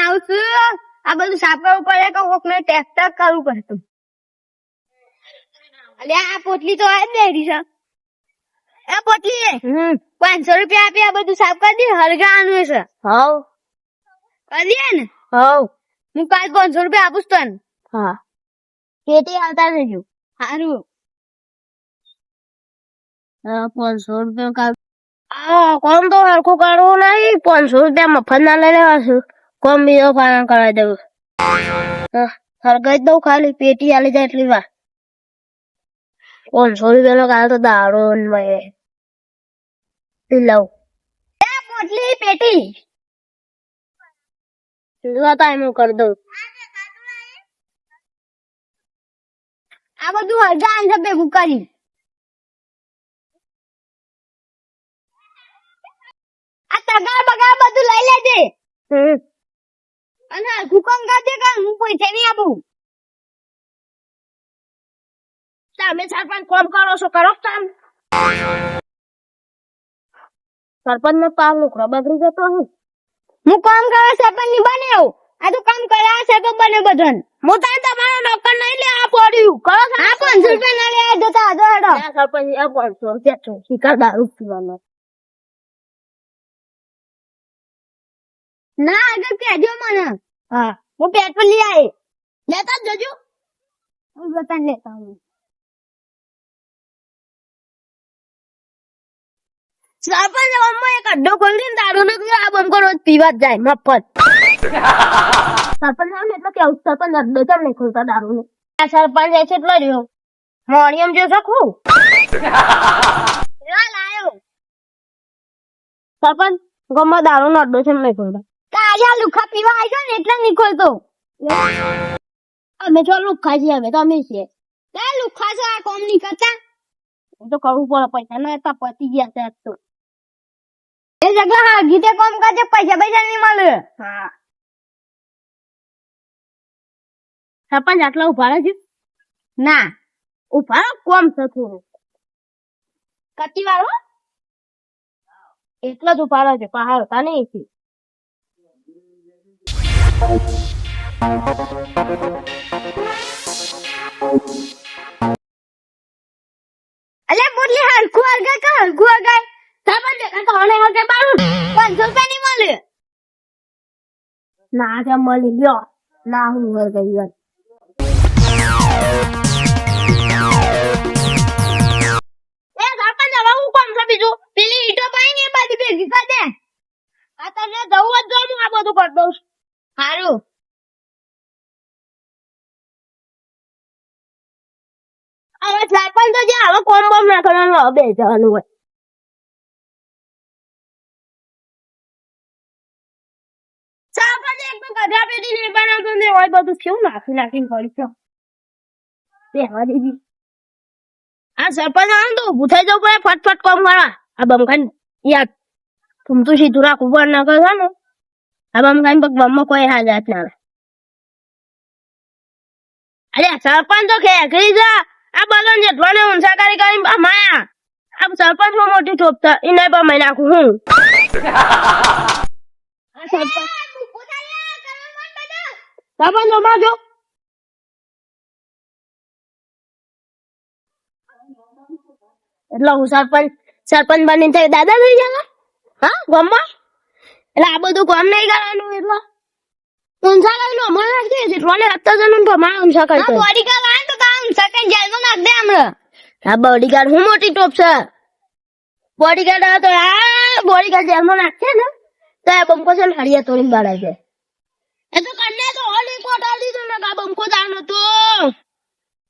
આવું છું? આ બધું સાફ કરવું પડે કે કોક ને ટેક્ટર કરવું પડતું અલ્યા આ પોટલી તો આ બેરી છે. એ પોટલી પાંચસો રૂપિયા આપી આ બધું સાફ કરી દે હલગાવાનું છે હવ કરી દે ને? હવ હું કાલ પાંચસો રૂપિયા આપું છું તને. હા. કેટી આવતા રહેજો. સારું પાંચસો રૂપિયા કાલ. હા, કોમ તો હરખું કાઢવું નહીં, પાંચસો રૂપિયા મફત ના લઈ લેવા છું. કોમ બીજો પાલન કરાવી દેવું. હરગાઈ દઉં ખાલી, પેટી આલી જાય એટલી વાર. પાંચસો રૂપિયાનો કાલ તો દારૂ લઉં. પોટલી, પેટી. ટાઈમ હું કરી દઉં. આ બધું હજાર ભેગું કરી તગાર બગાર બધું લઈ લેજે. અને હુકમ કામ કરજે કે હું પૈસા નહીં આપું તમે સરપંચ કોમ કરો છો કરો કામ? સરપંચ નો પાવ નુકરો બગડી જતો હું. હું કામ કરવા સરપંચની બને આવું આ તો કામ કરાવે છે તો બને બધન. હું તને તમારો નોકર નહીં લેવા પડ્યું કરો આ પાંચસો રૂપિયા ના લે જતા હતો હેડો. સરપંચ આ પાંચસો રૂપિયા છું શિકાર દારૂ પીવાનો. ના આગળ કહેજો મને. હા હું પેટ્રોલ લઈ આવી લેતા જજો. હું બતાને લેતા હું સરપંચ અમ્મા એક અડ્ડો ખોલી દારૂ નો આ બંકો રોજ પીવા જ જાય મફત. સરપંચ આમ એટલે કેવું? સરપંચ અડ્ડો ચાલ નહીં ખોલતા દારૂ નો આ સરપંચ છે એટલો રહ્યો. મોણિયમ જો શકું લાયો. સરપંચ ગમો દારૂ નો અડ્ડો છે નહીં ખોલતા. કાળિયા લુખા પીવા આવ્યો ને એટલે નીકળતો. અમે તો લુખા છીએ અમે તો અમે છીએ. તે લુખા છે આ કોમ નહીં કરતા તો કરવું પડે પૈસા ના હતા પતી ગયા છે તો. એ જગ્યા હા ગીતે કોમ કરજે પૈસા પૈસા નહીં મળે. હા. સરપંચ આટલા ઊભા રહેજો. ના. ઊભા રહો, કોમ છે થોડું. કતી વાર હો. એટલા જ ઊભા રહેજો પહાડ હતા નહીં એથી. બોલી હલકું હલગાય કે હલકું હલગાય સરપંચ દેખાય તો હણે હકે બારું. પાંચસો રૂપિયા નહીં મળે ના કે મળી ગયો ના, હું ગઈ યાર. એ સરપંચ જવા, હું કોમ છે બીજું? પેલી ઈટો પાઈ ને બાજુ ભેગી કરી દે. આ તને જવું જ જો હું આ બધું કરી દઉં છું. સારું હવે સરપંચ તો જ્યાં હવે કોમ બોમ ના કરવાનું હવે જવાનું હોય. સરપંચ એક તો ગધા પેટી નહીં બનાવતો ને હોય, બધું કેવું નાખી નાખીને કરી છે? બેહવા દીધી આ સરપંચ આવે તો ઊભું થઈ જવું ફટફટ કોમ કરવા. આ બમખાન યાદ. તો સીધું રાખવું પણ ના કરવાનું. આ બમખાન પગ બમમાં કોઈ હાજત ના અરે સરપંચ તો ખેકરી છે આ બલન જેટલો ઊંચા કરી કરી માયા આ સરપંચમાં મોટી ટોપ એને પણ મેં નાખું હું સરપંચ જો એટલે હું સરપંચ સરપંચ બની દાદા થઈ ગયા હા ગામમાં એટલે આ બધું કોમ નહીં કરવાનું એટલે. ઊંચા કરી લો મને લાગતી છે ટ્રોલે હત્તા જણ તો મારા ઊંચા કરી તો. બોડી કા વાન તો કામ સેકન્ડ જેલમાં નાખ દે હમણાં. આ બોડીગાર્ડ હું મોટી ટોપ છે. બોડીગાર્ડ તો આ બોડીગાર્ડ જેલમાં નાખશે ને. તો આ બંકો છે હળિયા તોડીને બાળાય છે. એ તો કન્ને તો હોલી કોટ આલી દીધું ને આ બંકો જાણ હતો.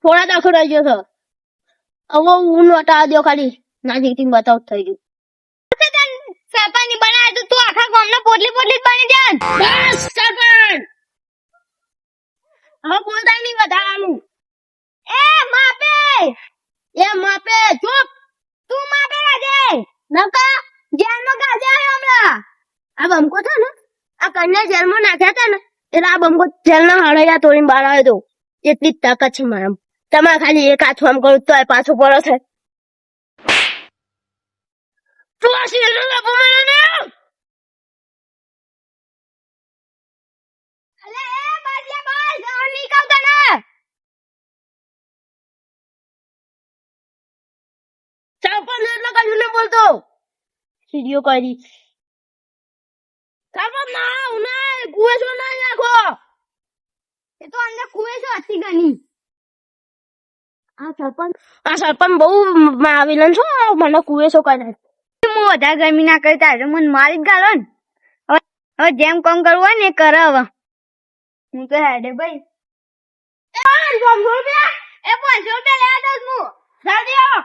થોડા દાખલ રહી ગયો છે હવે હું નોટા દો ખાલી. નાજીકથી બતાવ થઈ ગયું. સરપંચ તું પોટલી પોટલી બની જાય બસ સરપંચ. હવે બોલતા નહીં વધારાનું. એ માપે. એ માપે ચૂપ. તું માપે રાજે. નકા જેલમાં ગાજે આવ્યો હમણાં. આ બમકો છે ને? આ કન્યા જેલમાં નાખ્યા હતા ને એટલે આ બંકો જેલના હળૈયા તોડીને બહાર આવ્યો તો. એટલી તાકાત છે મારા તમારે ખાલી એક હાથ આમ કરું તો પાછો પડો છે. તું આ સિંહનો લાભો મને ને અલે એ બાજ્યા બાર જાવ નીકળ તને સરપંચ એટલે બોલતો સીડીઓ કરી. સરપંચ ના હું ના કુવેસો ના નાખો. એ તો અંદર કુએ છે હતી ગની આ સરપંચ? આ સરપંચ બહુ માવેલન છો મને કુવેસો કરી નાખ હું વધારે ગરમી ના કરી તારે મને મારી જ ગાલો ને. હવે હવે જેમ કામ કરવું હોય ને એ કરે હવે હું તો હેડે ભાઈ. એ પાંચસો રૂપિયા એ પાંચસો રૂપિયા લેવા દઉં હું જલ્દી આવો.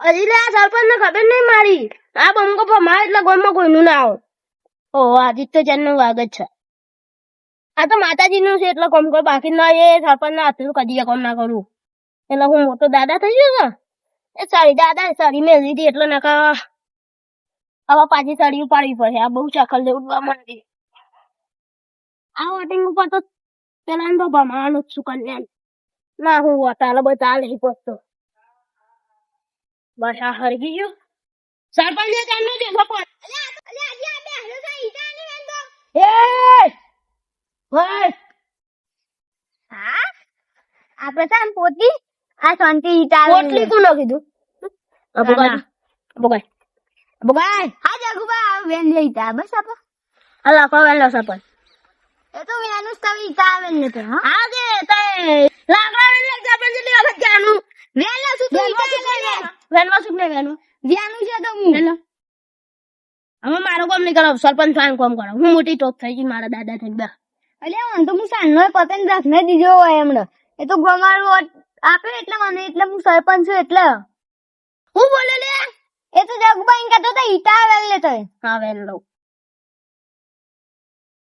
લે આ સરપંચ ને ખબર નહીં મારી. આ બંકો ભમાય એટલે ગામમાં કોઈનું ના આવે. ઓ, આદિત્ય જનનું વાગત છે. આ તો માતાજી નું છે એટલે કોમ કોઈ બાકી ના એ સરપંચ ના હાથે કદી કોમ ના કરું. એટલે હું મોટો દાદા થઈ ગયો એ સારી દાદા સારી મેં લીધી એટલે નકા હવે પાછી સાડી ઉપાડવી પડે. આ બહુ ચકલ જેવું માંડી. આ વોટિંગ ઉપર તો પેલા ભમાવાનું જ છું કન્યા ના, હું વટાલે બધા લઈ પહોંચતો. બસ આ હરગી ગયું. સરપંચ ને પણ. તો- વેન તો પોતી આ શાંતિ પોટલી કોનો કીધું? અબોગાય અબોગાય હા જગુબા વેન લઈ ઈટા બસ આપો. અલા પવેલો સરપંચ. એ તો વેનું જ તમે ઈટા આવે ને તો હા. કે તે લાકડા વેન લઈ સરપંચની વખત જાનું વેન લા તું વેન વેનમાં શું નહીં વેનું વ્યાનું છે તો હું. હેલો. હવે મારો કામ નહીં કરો સરપંચ ફાઈન કામ કરો હું મોટી ટોપ થઈ ગઈ મારા દાદા થઈ ગયા એટલે હું તો હું સાંજનો પતંગ રાખને દીધો હોય એમણે. એ તો ગમારું આપે એટલે મને એટલે હું સરપંચ છું એટલે. હું બોલે લે? એ તો જગબાઈ કહેતો તો ઈટા વેલ લે તો હા વેલ લઉં.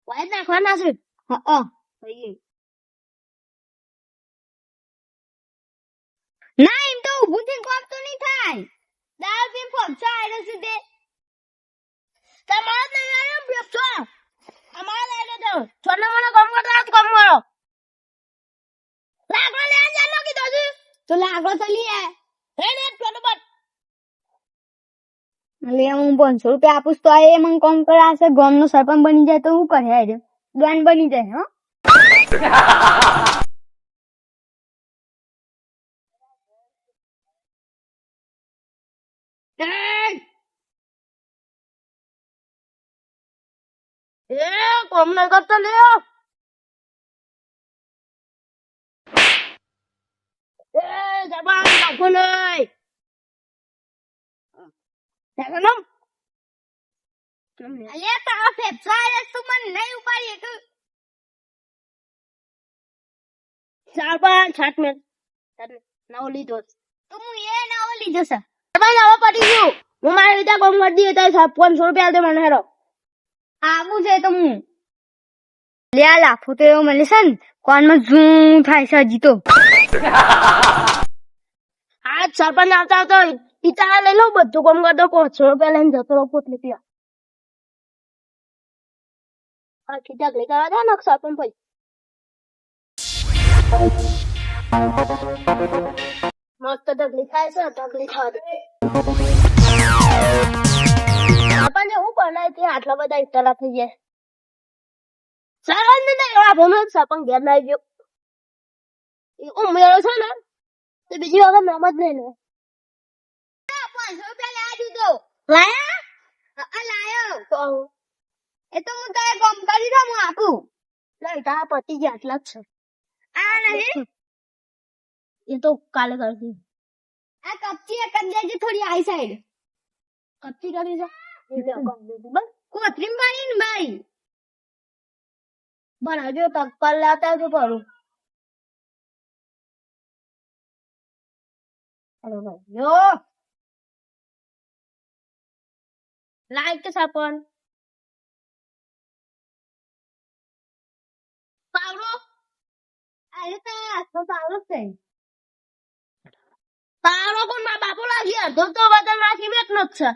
વાય નાખવાના છે? હા ના એમ તો ઊભું થઈને કોમ તો નહીં થાય ફોક્ષો આડે તે તમારા બ્રેક છો અમારા લઈ લેજો છોને મને કામ કરતા હાથ કામ કરો લાકડા લેવા જાનો કીધો છે તો લાગો તો આય હે ને છોને બટ એટલે હું પાંચસો રૂપિયા આપું તો એ મને કોમ કરાશે ગામ નો સરપંચ બની જાય તો હું કરે દ્વાન બની જાય હો એ કોમ નહીં કરતા લ્યો એ જબાન નાખો નહીં જગનમ અલે તારા ફેફસા તું મને નહીં ઉપાડી એક ચાર પાંચ સાત મિનિટ નવો લીધો તું હું એ નવો લીધો છે જબાન હવે પટી ગયું હું મારી રીતે કોમ કરી દઈએ તો પાંચસો રૂપિયા દે મને હેરો આવું છે તો હું. લે આ લાફો તો એવો મળે છે ને કોનમાં ઝૂમ થાય છે હજી તો. આજ સરપંચ આવતા આવતા ઈતા લઈ લો બધું કોમ કરતો પાંચસો રૂપિયા લઈને જતો રહો પોટલી પીવા આ ખીચા લઈ કરવા દે ને સરપંચ ભાઈ. મસ્ત ઢગલી થાય છે, ઢગલી દે. સરપંચ હું બનાય તે આટલા બધા ઇતરા થઈ જાય તો બીજી વખત નામ જ પાંચસો રૂપિયા લેવા દીધો લાયા? લાયો. તો એ હું તારે કોમ કરી દઉં, હું આપું. લઈ પતિ ગયા આટલા જ છે. આ નહીં? એ તો કાલે કરતી આ કપચી જ દેજે થોડી આઈ સાઈડ કચ્ચી કરી છે કરી કોથરીમ પાણી ને ભાઈ બનાવજો તક્કલ લાતા આવજો કરું હેલો ભાઈ યો લાઈક કે સાપન પાવડો અરે તો આસ્તો સારો છે તારો પણ મા બાપુલા છે અડધો તો વતન રાખી બેટ નો જ છે.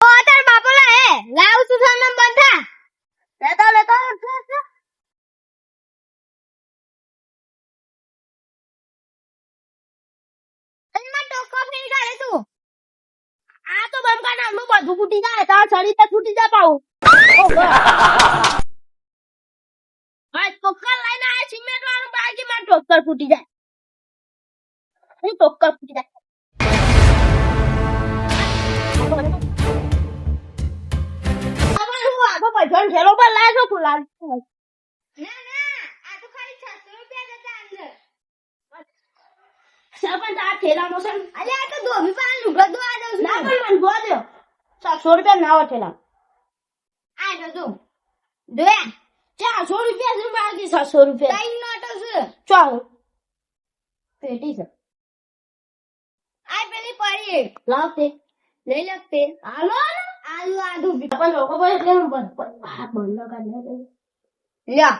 ઓ તાર બાપુલા હે? લાવ તું સામે બંધા. લેતા લેતા આ તો બંકા નામનું બધું ફૂટી જાય. તાર શરીર ફૂટી જાય પાવું ટોકર લઈને આ સિમેન્ટ વાળું બાકી માં ટોકર ફૂટી જાય. હું ટોક્કર ફૂટી જાય સાતસો રૂપિયા ના હોય ધોયા ચારસો રૂપિયા છે બાકી સાતસો રૂપિયા ચાલો પેટી છે આ પેલી પડી લાવતે લઈ લખતે હાલો આલુ આધુ પણ લોકો પાસે કેમ બંધ બંધ કાઢી લ્યો.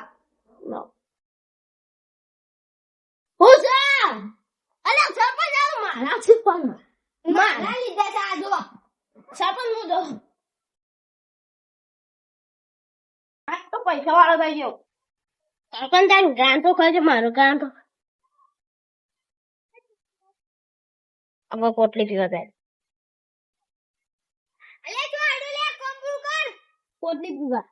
લાવ હું છે? અલે સરપંચ આ મારા છે પણ મારા લીધા છે આજો સરપંચ હું તો પૈસા વાળો થઈ ગયો. સરપંચ તારું ગ્રાન્ટ ખર્ચ મારું ગ્રાન્ટ હવે પોટલી પીવા જાય અલે જો આડે લે કોમ્પ્યુ કર. પોટલી પીવા